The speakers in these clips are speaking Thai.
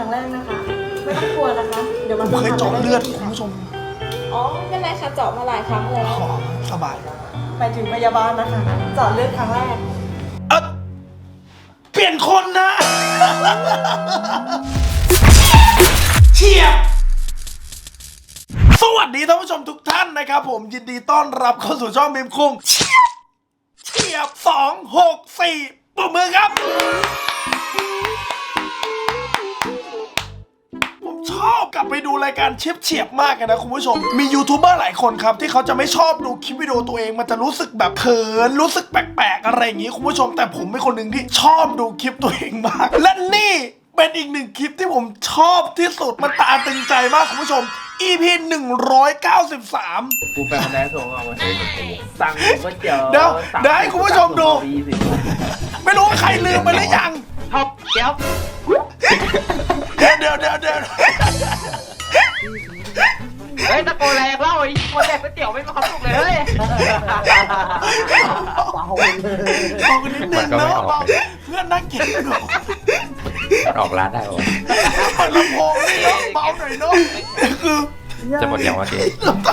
ครั้งแรกนะคะ ไม่ต้องกลัวนะคะ เดี๋ยวผมันมเคยเจาะเลือดคุณผู้ชมอ๋อไม่เป็นไรค่ะเจาะมาหลายครั้งแล้ว ขอสบายไปถึงพยาบาลนะคะเจาะเลือดครั้งแรก เออเปลี่ยนคนนะเชียบ สวัสดีท่านผู้ชมทุกท่านนะครับผมยินดีต้อนรับเข้าสู่ช่องมิมคุงเชียบเชียบสองหกสี่ปรบมือครับ ลับไปดูรายการเชียบเฉียบๆมากเลยนะคุณผู้ชม มียูทูบเบอร์หลายคนครับ ที่เขาจะไม่ชอบดูคลิปวิดีโอตัวเองมันจะรู้สึกแบบเขินรู้สึกแปลกๆ อะไรอย่างนี้คุณผู้ชม แต่ผมเป็นคนหนึ่งที่ชอบดูคลิปตัวเองมาก และนี่เป็นอีกหนึ่งคลิปที่ผมชอบที่สุดมันตาตึงใจมากคุณผู้ชม EP 193 กูแปลแดนส่งเอามาสั่งก๋วยเตี๋ยวเดี๋ยวสั่งเดี๋ยวให้คุณผู้ชมดูสั่งยี่สิบไม่รู้ว่าใครลืมไปหรือยัง ท็อปเกี๊ยว เดี๋ยวเดี๋ยวเดี๋ยวเดี๋ยวเฮ้ยตะโกนแรงเล่าไอ้คนแดกก๋วยเตี๋ยวไม่มีความสุขเลยเฮ้ยบอกกันนิดนึงเนาะเบาเพื่อนนั่งกินอยู่มันออกร้านได้เหรอเปิดลำโพงนี่เนาะเบาหน่อยเนาะคือจะหมดยังวะเจ๊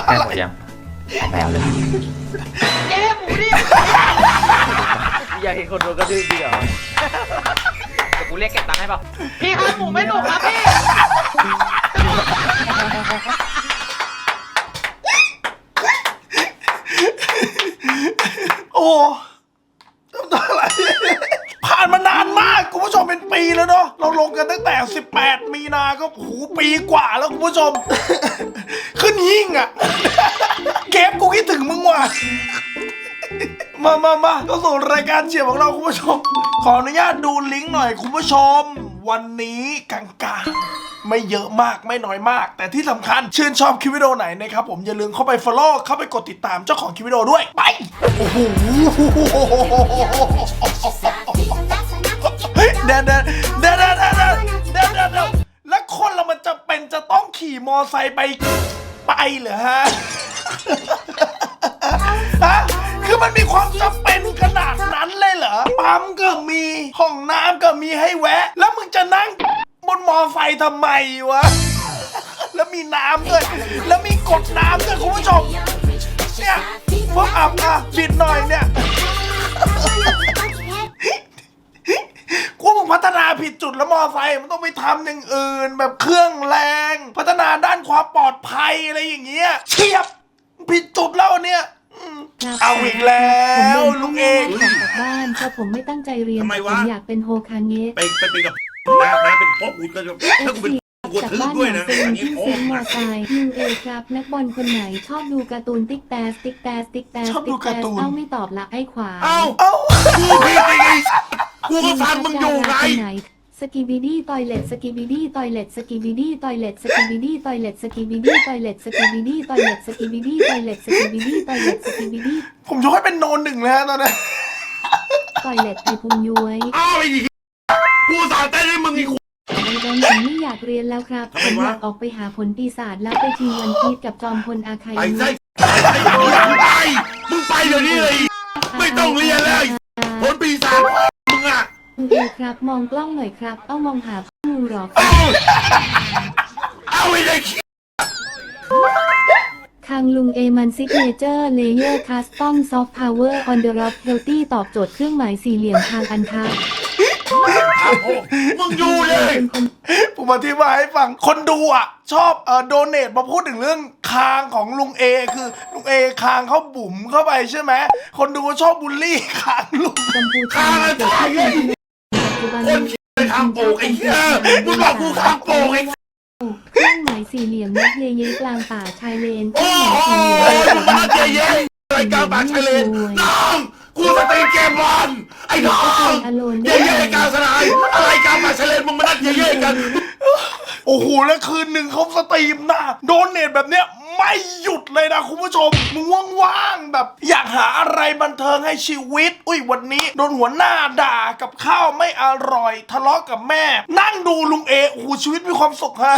แค่หมดยังเอาแมวเลยเจ๊หมูดิอยากเห็นคนโดนกระดืบดีเหรอเดี๋ยวกู เรียกเก็บตังค์ให้ป่ะพี่ครับหมูไม่หนุกครับพี่ โอ้น้ำตาไหลผ่านมานานมากคุณผู้ชมเป็นปีแล้วเนาะเราลงกันตั้งแต่ 18 มีนาก็โอ้โหปีกว่าแล้วคุณผู้ชม ขึ้นหิ่งอะเก็บกูคิดถึงมึงว่ะ มามามาก็สู่รายการเฉียบของเราคุณผู้ชม ขออนุญาตดูลิงก์หน่อยคุณผู้ชม วันนี้กลางๆไม่เยอะมากไม่น้อยมาก แต่ที่สำคัญชื่นชอบคลิปวิดีโอไหนนะครับผมอย่าลืมเข้าไป follow เข้าไปกดติดตามเจ้าของคลิปวิดีโอด้วย ไป โอ้โหเฮ้ยเดี๋ยวเดี๋ยวเดี๋ยวเดี๋ยวเดี๋ยวเดี๋ยวเดี๋ยวเดี๋ยวแล้วคนเรามันจะเป็นจะต้องขี่มอไซค์ไปไปเหรอฮะฮะ คือมันมีความจำเป็นขนาดนั้นเลยเหรอ ปั๊มก็มีห้องน้ำก็มีให้แวะ แล้วมึงจะนั่งบนมอไซค์ทำไมวะ แล้วมีน้ำด้วย แล้วมีกดน้ำด้วยคุณผู้ชม เนี่ยพวกอับอะบิดหน่อยเนี่ย กูมึงพัฒนาผิดจุดแล้วมอไซค์มันต้องไปทำอย่างอื่น แบบเครื่องแรง พัฒนาด้านความปลอดภัยอะไรอย่างเงี้ยเทียบผิดจุดแล้วเนี่ย เอาอีกแล้วลุงเองผมกลับบ้านเพราะผมไม่ตั้งใจเรียนทำไมแต่วะ ผมอยากเป็นโฮคาเงะไปไปเป็นกับนะนะเป็นพ่อกูก็จะเอถ้าฟกูเป็นซีกูจากถือบ้านด้วยหนอนะงเป็นอันนี้ที่โอ้เซนมอไซค์ยูเอครับนักบอลคนไหนชอบดูการ์ตูนติ๊กแตสติ๊กแตสติ๊กแตสชอบดูติ๊กแตการ์สตูน เอ้าไม่ตอบละไอ้ขวาเอ้าเอ้ากูผิดไปไงกูก็ฟังมึงอยู่ไง สกีบิดี้ตอยเล็ตสกีบิดี้ตอยเล็ตสกีบิดี้ตอยเล็ตสกีบิดี้ตอยเล็ตสกีบิดี้ตอยเล็ตสกีบิดี้ตอยเล็ตสกีบิดี้ตอยเล็ตสกีบิดี้ตอยเล็ตสกีบิดี้ผมยกให้เป็นโนนหนึ่งเลยฮะตอนนี้ตอยเล็ตไอพุงย้วยเอ้าไอ้เหี้ยกูสอนเต้นให้มึงอีกไอ้ดอนผมไม่อยากเรียนแล้วครับทำไมผมวะอยากออกไปหาผลปีศาจแล้วไปทีวันพีชกับจอมพลอาคาไอ้ยุไส้ไอ้กูอยากไปมึงไปเดี๋ยวนี้เลย ไม่ต้องเรียนแล้วผลปีศาจ มึงอะคุณเอครับมองกล้องหน่อยครับ เอามองหาข้อมูลหรอครับเอ้าเอาไอ้เด็กคางลุงเอมันซิกเนเจอร์เลเยอร์คัสตอมซอฟต์พาวเวอร์ออนเดอร์เฮลตี้ตอบโจทย์เครื่องหมายสี่เหลี่ยมทางอันทับมึงอยู่เลยเป็นคนผมอธิบายให้ฟัง คนดูอะ ชอบเอ่อโดเนทมาพูดถึงเรื่องคางของลุงเอคือ ลุงเอคางเขาบุ๋มเข้าไปใช่ไหม คนดูชอบบูลลี่คางลุงกัมพูชาข้างอะไร เกิดตายขึ้นเลยปัจจุบันคนไปทางโปกไอ้เหี้ยมึงบอกกูทางโปกไอ้เครื่องหมายสี่เหลี่ยมนักเลเยกลางป่าชายเลนเคโอ้รื่องหมายโหสี่เหลี่ยมมาเจ๊เย้รายการปากชายเลนน้องกูสตรีมเกมบอลไอ้น้องอโลนเย่ๆการสนายอะไรการปากชายเลนมึงมานัดเย่ๆกัน โอ้โห แล้วคืนหนึ่งเขาสตรีมนะโดนเนทแบบเนี้ยไม่หยุดเลยนะคุณผู้ชมมึงว่างๆแบบ อยากหาอะไรบันเทิงให้ชีวิต อุ้ยวันนี้ โดนหัวหน้าด่ากับข้าวไม่อร่อย ทะเลาะกับแม่ นั่งดูลุงเอโอ้โหชีวิตมีความสุขฮะ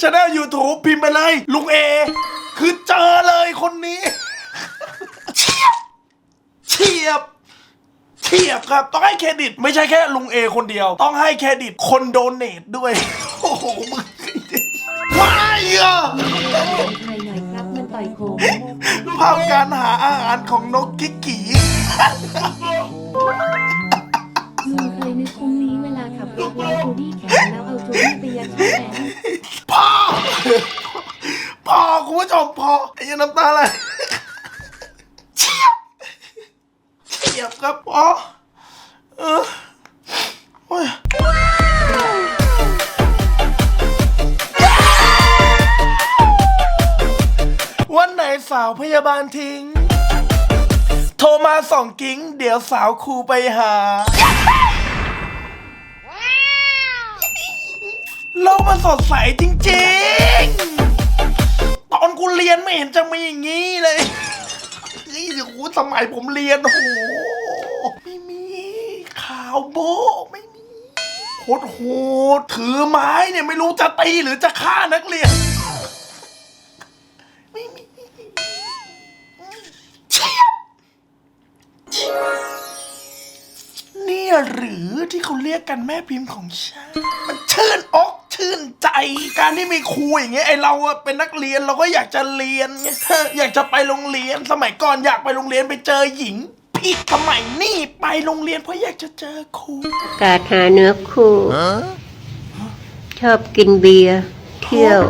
ช anel YouTube พิมพ์ไปเลย ลุงเอ คือเจอเลยคนนี้ เฉียบเฉียบ เทียบครับ ต้องให้เครดิตไม่ใช่แค่ลุงเอคนเดียว ต้องให้เครดิตคนโดเนทด้วย โอ้โหมึงว้ายอะไทยหน่อยครับมันต่อยโคมภาพการหาอาหารของนกกิกกีลุงเคยนึกคุ้มนี้เวลาขับรถแล้วจูดี้แขนแล้วเอาจูดี้ไปยัดช่องแอร์พอพอคุณผู้ชมพอไอ้เหี้ยน้ำตาไหลเฉียบียบครับพอเออโอ้ยวันไหนสาวพยาบาลทิ้ง โทรมาส่องกิ้ง เดี๋ยวสาวครูไปหา โลกมันสดใสจริงๆ ตอนกูเรียนไม่เห็นจะมีอย่างนี้เลย นี่โอ้โหสมัยผมเรียนโอ้โหไม่มีข่าวโบะไม่มีโคตรโหดถือไม้เนี่ยไม่รู้จะตีหรือจะฆ่านักเรียนไม่มีเชียบเนี่ยหรือที่เขาเรียกกันแม่พิมพ์ของฉันมันชื่นอก ชื่นใจการที่มีครูอย่างเงี้ยไอเราอะเป็นนักเรียนเราก็อยากจะเรียนไงอยากจะไปโรงเรียนสมัยก่อนอยากไปโรงเรียนไปเจอหญิงพี่สมัยนี่ไปโรงเรียนเพราะอยากจะเจอครูกาดหาเนื้อคู่ชอบกินเบียร์เที่ยว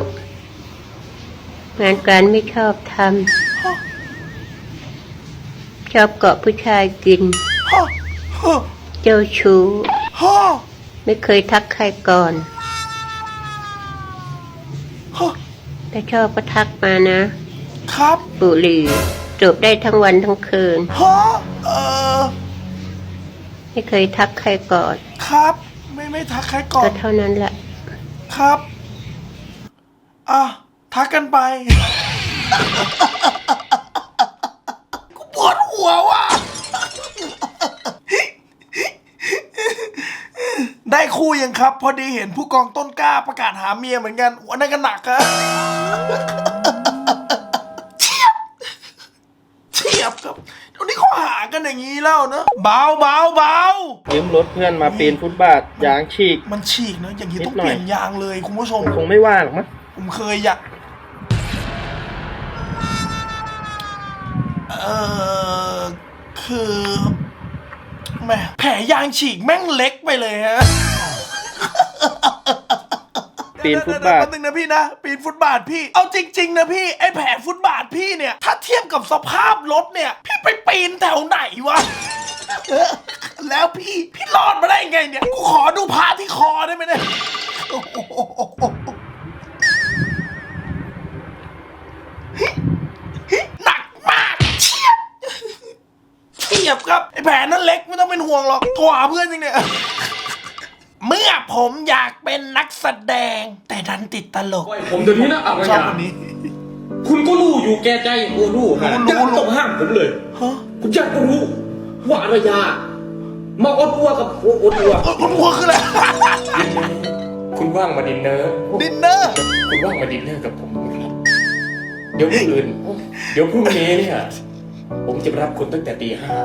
งานการไม่ชอบทำชอบเกาะผู้ชายกินฮ่าฮ่าเจ้าชู้ฮ่าไม่เคยทักใครก่อน ถ้าชอบก็ทักมานะ ครับบุหรี่จบได้ทั้งวันทั้งคืน ฮะเออไม่เคยทักใครก่อน ครับ ไม่ไม่ทักใครก่อก็น เท่านั้นแหละ ครับ อะ ทักกันไป กูปวดหัวว่ะ ได้คู่ยังครับ พอดีเห็นผู้กองต้นกล้าประกาศหาเมียเหมือนกันวันนั้นก็หนักอะเฉียบเฉียบครับเดี๋ยวนี้เขาหากันอย่างนี้แล้วเนอะเบาเบาเบายืมรถเพื่อนมาปีนฟุตบาทยางฉีก มันฉีกนะอย่างนี้ต้องนิดหน่เปอยลี่ยนยางเลยคุณผู้ชม คงไม่ว่าหรอกมั้งผมเคยอยากเออคือ แหม่แผลยางฉีกแม่งเล็กไปเลยฮะปีนฟุตบาทแป๊บนึงนะพี่นะ ปีนฟุตบาทพี่ เอาจริง ๆ นะพี่ ไอ้แผลฟุตบาทพี่เนี่ย ถ้าเทียบกับสภาพรถเนี่ย พี่ไปปีนแถวไหนวะแล้วพี่ พี่รอดมาได้ไงเนี่ย กูขอดูพาที่คอได้ไหมเนี่ยโอ้โหหนักมากเฉียบเฉียบครับ ไอ้แผลนั้นเล็กไม่ต้องเป็น ห่วงหรอกโทรหาเพื่อนจริงเนี่ย เมื่อผมอยากเป็นนักแสดง แต่ดันติดตลก ผมเดี๋ยวนี้นะอะไรชอบอะคนนี้ คุณก็รู้อยู่แก่ใจโอ้รู้ฮะรู้รู้ ยังต้องห้ามผมเลย ฮะคุณอยากก็รู้ ว่าอารยา มาอดอัวกับโอดอัวโอ๊ยคุณหัวคืออะไร คุณว่างมาดินเนอร์ ดินเนอร์ คุณว่างมาดินเนอร์กับผมไหมครับ เดี๋ยวพรุ่งอื่น เดี๋ยวพรุ่งนี้เนี่ย ผมจะไปรับคุณตั้งแต่ตีห้า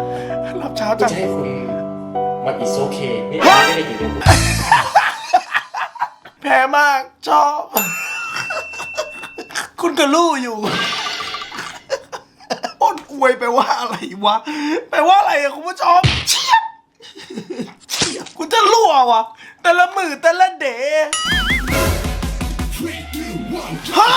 รับเช้าก็จังจะให้คุณมาอีโซเคนี่ไม่ได้กินเลยแพ้มากชอบ คุณก็รู้อยู่อ้นอวยแปลว่าอะไรวะแปลว่าอะไรอะคุณผู้ชมเฉียบเฉียบคุณจะรั่ววะแต่ละมือแต่ละเดฮะ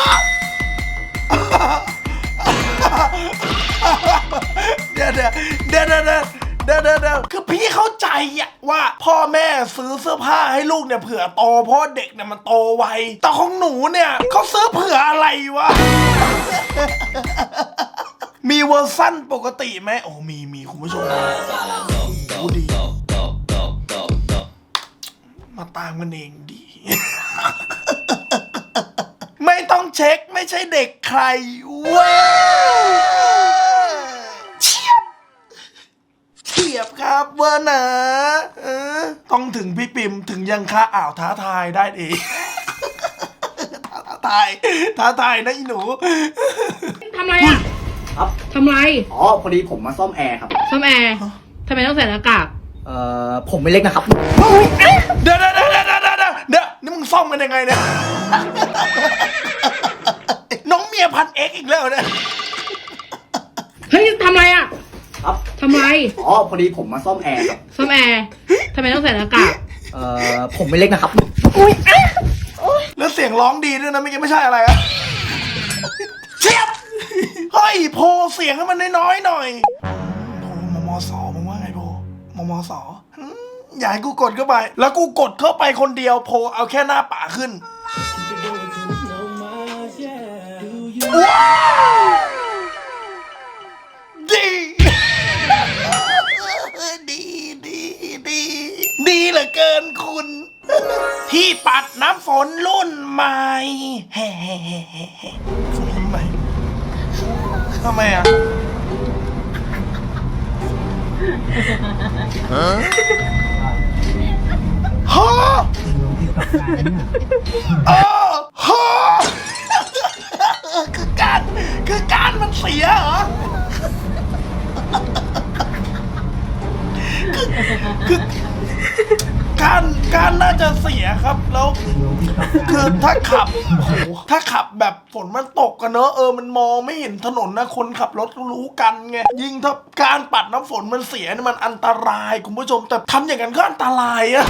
เดี๋ยวเดี๋ยวเดี๋ยวเดี๋ยวเดี๋ยวเดี๋ดคือพี่เข้าใจอะว่าพ่อแม่ซื้อเสื้อผ้าให้ลูกเนี่ยเผื่อโตเพราะเด็กเนี่ยมันโตไวแต่ของหนูเนี่ยเขาซื้อเผื่ออะไรวะ มีเวอร์สั้นปกติไหมโอ้มีมีคุณผู้ชมดี มาตามกันเองดี ไม่ต้องเช็คไม่ใช่เด็กใครว้า ยบครับเวอร์นะเออต้องถึงพี่ปิมถึงยังค่าอ่าวท้าทายได้เองท้าทายท้าทายนะอีหนู ทำไรอะครับ ทำไร อ๋อ พอดีผมมาซ่อมแอร์ครับ ซ่อมแอร์ทำไมต้องใส่หน้ากาก เอ่อ ผมไม่เล็กนะครับ เดี๋ยวเดี๋ยวเดี๋ยวเดี๋ยวเดี๋ยวเดี๋ยวเดี๋ยวนี่มึงซ่อมกันยังไงเนี่ย อ๋อพอดีผมมาซ่อมแอร์ครับซ่อมแอร์ทำไมต้องใส่หน้ากากเอ่อผมไม่เล็กนะครับ แล้วเสียงร้องดีด้วยนะไม่อกี้ไม่ใช่อะไรอะเชียบเฮ้ยโพลเสียงให้มันน้อยๆหน่อยโพลมมสมึงว่าไงโพลมมสอืมอย่าให้กูกดเข้าไป แล้วกูกดเข้าไปคนเดียวโพลเอาแค่หน้าป่าขึ้นว้าวดีดี อเกินคุณ ที่ปัดน้ำฝนรุ่นใหม่เฮ้เฮ้เฮ้เฮ้เฮ้รุ่นใหม่ทำไมอะฮะเออฮะคือการคือการมันเสียเหรอ การการน่าจะเสียครับแล้วคือถ้าขับโอ้โหถ้าขับแบบฝนมันตกกันเนอะเออมันมองไม่เห็นถนนนะคนขับรถรู้กันไงยิ่งถ้าการปัดน้ำฝนมันเสียนี่มันอันตรายคุณผู้ชมแต่ทำอย่างนั้นก็อันตรายอะ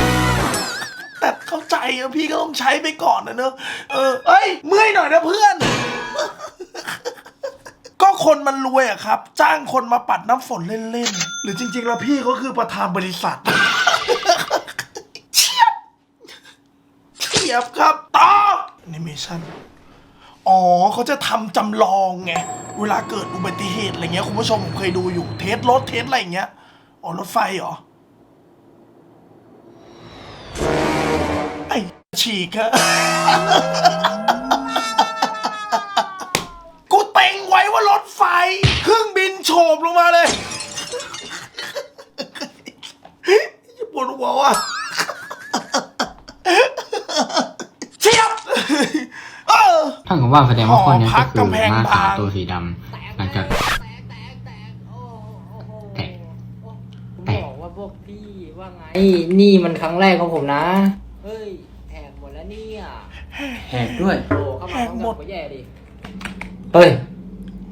แต่เข้าใจอะพี่ก็ต้องใช้ไปก่อนนะเนอะเออเอ้ย เมื่อยหน่อยนะเพื่อน ก็คนมันรวยอะครับ จ้างคนมาปัดน้ำฝนเล่น ๆ หรือจริง ๆ แล้วพี่เขาคือประธานบริษัท เชียบ เชียบครับต่อแอนิเมชันอ๋อเขาจะทำจำลองไง เวลาเกิดอุบัติเหตุอะไรเงี้ยคุณผู้ชมผมเคยดูอยู่เทสรถเทสอะไรอย่างเงี้ยอ๋อรถไฟเหรอ ไอ้ฉีกอะเต็งไว้ว่ารถไฟเครื่องบินโฉบลงมาเลยจะปวดหัวว่ะเชียบเออ ถ้ากับ ว่าแสดงว่าคนนี้หอพัก็กคือกำแพงมาบางสาวตัวสีดำหลังจากแตกแตกบอกว่าพวกพี่ว่าไงนี่มันครั้งแรกของผมนะ เฮ้ยแหกหมดแล้วเนี่ยแหกด้วยโอ้เข้ามาพร้อมกันก็แย่ดิเฮ้ย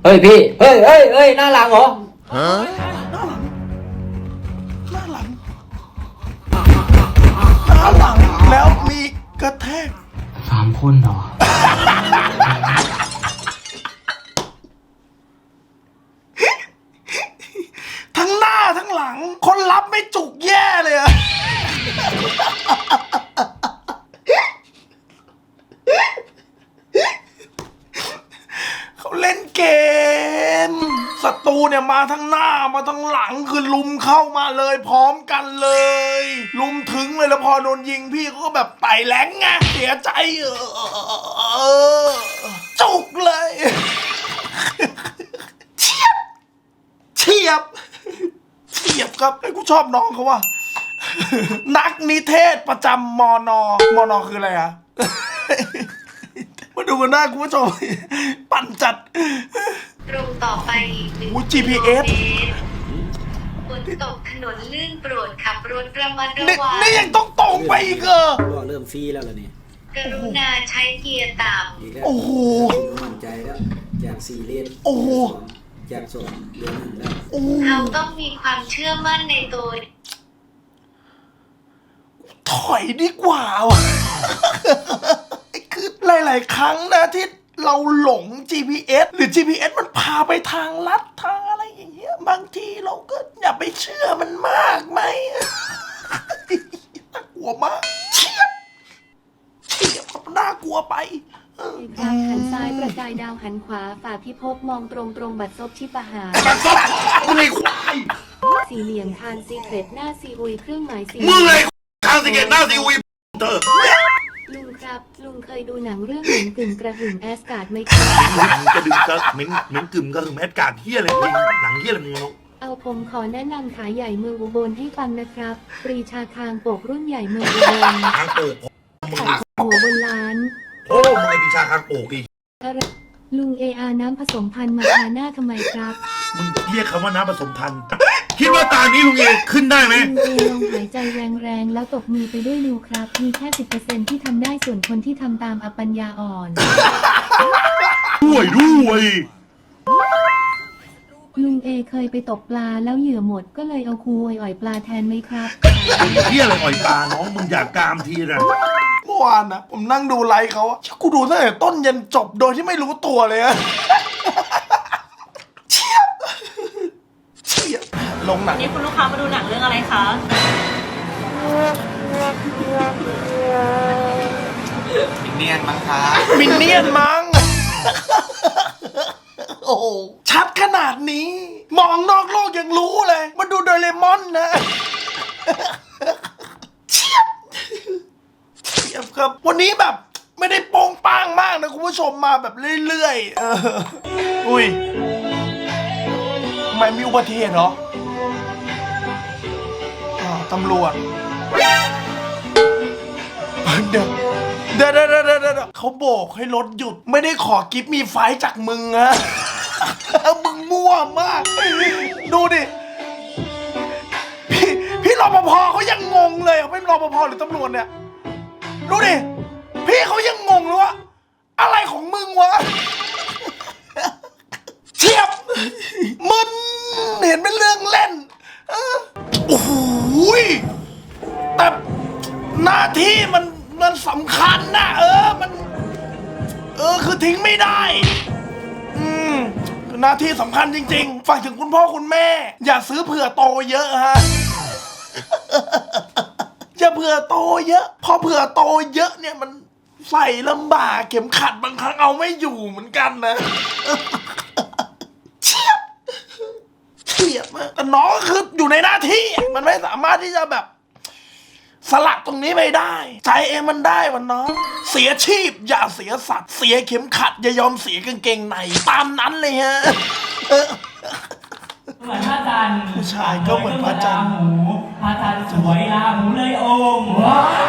เฮ้ยพี่เฮ้ยเฮ้ยเฮ้ยหน้าหลังเหรอหน้าหลังหน้าหลังแล้วมีกระแทกสามคนเหรอ เข้ามาเลยพร้อมกันเลย ลุมถึงเลยแล้วพอโดนยิงพี่เขาก็แบบไต่แหลงไงเสียใจเออจุกเลยเฉียบเฉียบเฉียบครับไอ้ยกูชอบน้องเขาว่ะนักนิเทศประจำมอนอมอนอคืออะไรอะมาดูกันหน้าคุณผู้ชมปั่นจัด ตรงต่อไปอีกหนึ่งอู้ GPS ฝ นตกถนนลื่นโปรดขับรถระมัดระนี่วังนี่ยังต้องตรงไปอีกเหรอเริ่มฟรีแล้วล่ะนี่กรุณาใช้เกียร์ต่อีกแล้วโอ้โห มั่นใจแล้วจากสี่เลนโอ้โห จากสองเหลือหนึ่งแล้วโอ้โหำเขาต้องมีความเชื่อมั่นในตัวถอยดีกว่าว่ะคือหลาย ๆ ครั้งนะที่ เราหลง GPS หรือ GPS มันพาไปทางลัดทางอะไรอย่างเงี้ยบางทีเราก็อย่าไปเชื่อมันมากไหมน่ากลัวมากเฉียบเฉียบกับน่ากลัวไปเออครับหันซ้ายประกายดาวหันขวาฝ่าพิภพมองตรงตรงบัดซบชิปะหารมึงไอ้ควายสี่เหลี่ยมทานซีเครตหน้าซีอุยเครื่องหมายสี่มึงไอ้ทางสิเกตหน้าซีวีเธอ ลุงครับ ลุงเคยดูหนังเรื่องเหมือนกึ่งกระหึ่มแอสการ์ดไหมครับหนังกระดึงกระเหม็นเหม็นกึ่มกระหึ่มแอดการ์ดเฮียอะไรมึงหนังเฮียอะไรมึงเนาะเอาผมขอแนะนำขาใหญ่เมืองอุบลให้ฟังนะครับ ปรีชาคางโปกรุ่นใหญ่เมืองอุบลทางโปกมึงขัดหัวบนล้านโอ้มึงไอ้ปีชาทางโปกอีกอะไรลุงเออาน้ำผสมพันธุ์มาทาหน้าทำไมครับ มึงเรียกคำว่าน้ำผสมพันธุ์เฮี คิดว่าตานี้ลุงเอขึ้นได้ไหมลุงเอลองหายใจแรงๆแล้วตบมือไปด้วยดูครับ มีแค่สิบเปอร์เซ็นที่ทำได้ส่วนคนที่ทำตามอปัญญาอ่อน ด้วยด้วยลุงเอเคยไปตกปลาแล้วเหยื่อหมดก็เลยเอาคูอ่อยๆปลาแทนไหมครับเที่ยอะไรอ่อยตาน้องมึงอยากกามทีนะเมื่อวานนะผมนั่งดูไลฟ์เขาอะกูดูตั้งแต่ต้นยันจบโดยที่ไม่รู้ตัวเลยอะเชียบเชียบ ลงหนังนี่คุณลูกค้ามาดูหนังเรื่องอะไรคะ มินเนี่ยนมั้ง โอ้โหชัดขนาดนี้ มองนอกโลกยังรู้เลย มาดูโดเรมอนนะเชียบเชียบครับ วันนี้แบบไม่ได้โป้งป้างมากนะ คุณผู้ชมมาแบบเรื่อยๆเอออุ้ยทำไมมีอุบัติเหตุเหรออ้าว ตำรวจ เดี๋ยวเดี๋ยวเดี๋ยวเดี๋ยวเดี๋ยวเขาโบกให้รถหยุด ไม่ได้ขอกิฟต์มีไฟจากมึงอะมึงมั่วมาก ดูดิ พี่พี่รปภเขายังงงเลยอะไม่รปภหรือตำรวจเนี่ย ดูดิ พี่เขายังงงเลยว่าอะไรของมึงวะเทียบมึนเห็นเป็นเรื่องเล่นออโอ้โห ยแต่หน้าที่มันมันสำคัญนะเออมัน เออคือทิ้งไม่ได้ อืมหน้าที่สำคัญจริง ๆ ฝากถึงคุณพ่อคุณแม่ อย่าซื้อเผื่อโตเยอะฮะ อย่าเผื่อโตเยอะพอเผื่อโตเยอะเนี่ยมันใส่ลำบากเข็มขัดบางครั้งเอาไม่อยู่เหมือนกันนะ เฉียบเฉียบมาก แต่น้องก็คืออยู่ในหน้าที่อะมันไม่สามารถที่จะแบบ สลักตรงนี้ไม่ได้ ใจเองมันได้วันน้อง เสียชีพ อย่าเสียสัตว์ เสียเข็มขัด อย่ายอมเสียกางเกงใน ตามนั้นเลยฮะเหมือนพระจันทร์ผู้ชายก็เหมือนพระจันทร์หูพระจันทร์สวยลาหูเลยองค์ว้าว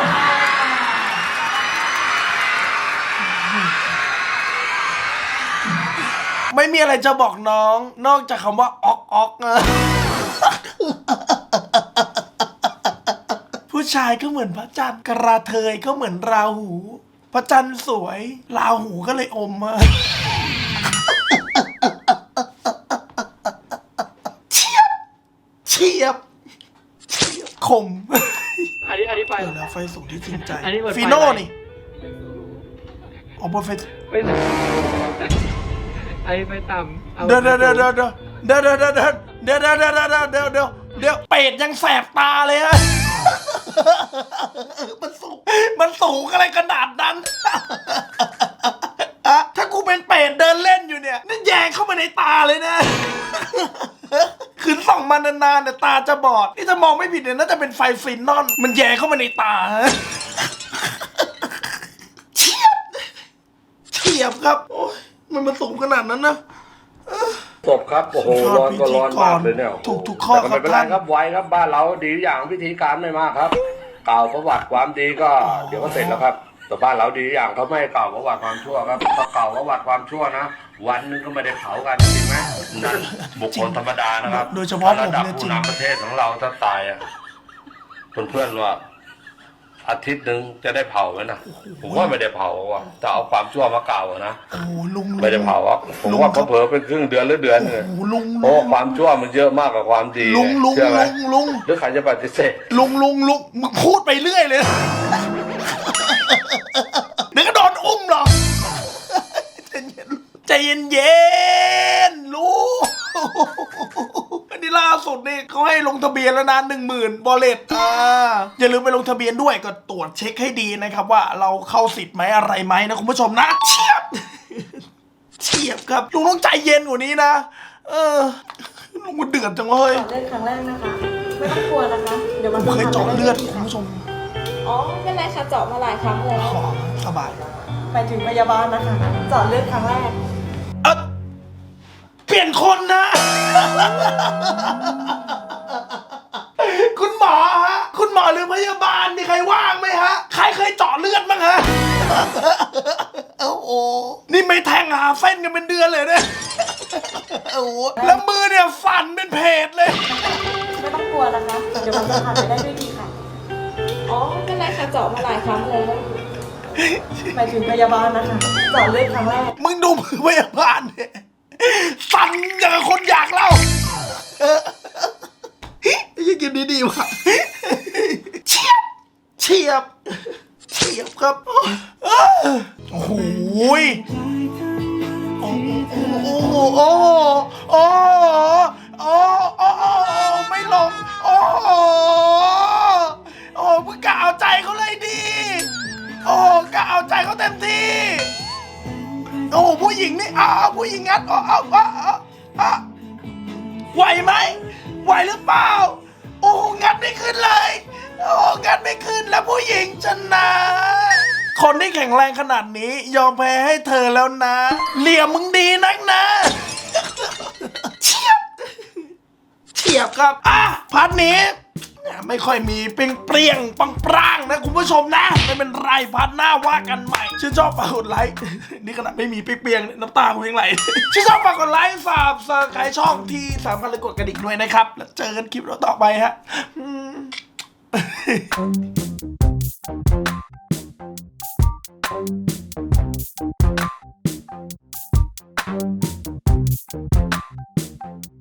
ไม่มีอะไรจะบอกน้อง นอกจากคำว่าออก ออกนะผู้ชายก็เหมือนพระจันทร์กระเทยก็เหมือนราหู พระจันทร์สวย ราหูก็เลยอมมาเฉียบเฉียบเฉียบคมอันนี้อันนี้ไป เออแล้วไฟสูงที่จริงใจอันนี้เปิดไฟฟีโน่อะไรนี่อ๋อเปิดไฟไปไหนอันนี้ไปต่ำอาเดี๋ยวเดี๋ยวเดี๋ยวเดี๋ยว เดี๋ยวเดี๋ยวเดี๋ยวเดี๋ยวเดี๋ยวเดี๋ยวเดี๋ยวเดี๋ยวเดี๋ยวเดี๋ยวเป็ดยังแสบตาเลยฮะ มันสูง มันสูงอะไรขนาดนั้น อะถ้ากูเป็นเป็ดเดินเล่นอยู่เนี่ยนั่แยงเข้ามาในตาเลยนะคืนส่องมานานๆเนี่ยตาจะบอด นี่ถ้ามองไม่ผิดเนี่ยน่าจะเป็นไฟฟินนอน มันแยงเข้ามาในตาฮะเฉียบเฉียบครับ โอ้ยมันมาสูงขนาดนั้นนะ ครับโอ้โหร้อนก็ร้อนมากเลยเนี่ยถูกทุกข้อแต่ก็ไม่เป็นไรครับครับไวครับบ้านเราดีอย่างวิธีการไม่มากครับ กล่าวประวัติความดีก็ เดี๋ยวก็เสร็จแล้วครับแต่บ้านเราดีอย่างเขาไม่ให้กล่าวประวัติความชั่วครับถ้าเกล่าวประวัติความชั่วนะวันหนึงก็ไม่ได้เผากันจริงไหมนั่นบุคคลธรรมดานะครับโดยเฉพาะผมระดับเนี่ยจริผู้งนำประเทศของเราถ้าตายอะเพื่อนๆว่า อาทิตย์หนึ่งจะได้เผาไหมนะผมว่าไม่ได้เผาว่ะแต่เอาความชั่วมากล่าวอะนะโอ้โหลุงไม่ได้เผาอะผมว่าเขาเผลอเป็นครึ่งเดือนหรือเดือนเลยโอ้โหลุงเพราะว่าความชั่วมันเยอะมากกว่าความดีลุงลุงเชื่อไหมลุงลุง หรือใครจะปฏิเสธลุงลุงลุงมึงพูดไปเรื่อยเลย เดี๋ยวก็โดนอุ้มหรอกใจเย็นใจเย็นๆลุงอันนี้ล่า สุดนี่เขาให้ลงทะเบียนแล้วนะหนึ่งหมื่นบอลเลตอ่าอย่าลืมไปลงทะเบียนด้วยก็ตรวจเช็คให้ดีนะครับว่าเราเข้าสิทธิ์ไหมอะไรไหมนะคุณผู้ชมนะเฉียบเฉียบครับลุงต้องใจเย็นกว่านี้นะ เออลุงมันเดือดจังเลยเจาะเลือดครั้งแรกนะคะ ไม่ต้องกลัวนะคะ เดี๋ยวมันผมเคยเจาะเลือดคุณผู้ชมอ๋อไม่เป็นไรค่ะเจาะมาหลายครั้งแล้ว ขอสบายไปถึงพยาบาลนะคะเจาะเลือดครั้งแรก เออเปลี่ยนคนนะ คุณหมอฮะ คุณหมอหรือพยาบาลมีใครว่างไหมฮะ ใครเคยเจาะเลือดบ้างฮะ โอ้โห นี่ไม่แทงหาเส้นกันเป็นเดือนเลยเนี่ยโอ้โหแล้วมือเนี่ยสั่นเป็นเพจเลย ไม่ต้องกลัวนะคะ เดี๋ยวมันจะผ่านไปได้ด้วยดีค่ะ อ๋อไม่เป็นไรค่ะเจาะมาหลายครั้งแล้วไปถึงพยาบาลนะคะเจาะเลือดครั้งแรกมึงดูมือพยาบาลเนี่ย สั่นอย่างกับคนอยากเล่าเออยังกินดีๆว่ะเฉียบเฉียบเฉียบครับเออโอ้โหยโอ้โหโอ้โหโอ้โหโอ้โหโอ้โหโอ้โหไม่ลง โอ้โหโอ้โหมึงกะเอาใจเขาเลยดีโอ้โหกะเอาใจเขาเต็มที่ โอ้ผู้หญิงนี่เอาเอาผู้หญิงงัดเอาเอาเอาเอาเอาไหวไหมไหวหรือเปล่า โอ้งัดไม่ขึ้นเลย โอ้งัดไม่ขึ้นแล้วผู้หญิงชนะ คนที่แข็งแรงขนาดนี้ ยอมแพ้ให้เธอแล้วนะ เหลี่ยมมึงดีนักนะเฉียบเฉียบครับอะพัดนี้ ไม่ค่อยมีเปรียงเปรียงปังปรางนะคุณผู้ชมนะ ไม่เป็นไรพัดหน้าว่ากันใหม่ชื่นชอบฝากกดไลค์นี่ขนาดไม่มีเปรียงๆน้ำตากูยังไหลชื่นชอบฝากกดไลค์ฝากสกายช่องที่สามารถเลยกดกระดิ่งด้วยนะครับ แล้วเจอกันคลิปเราต่อไปฮะอืม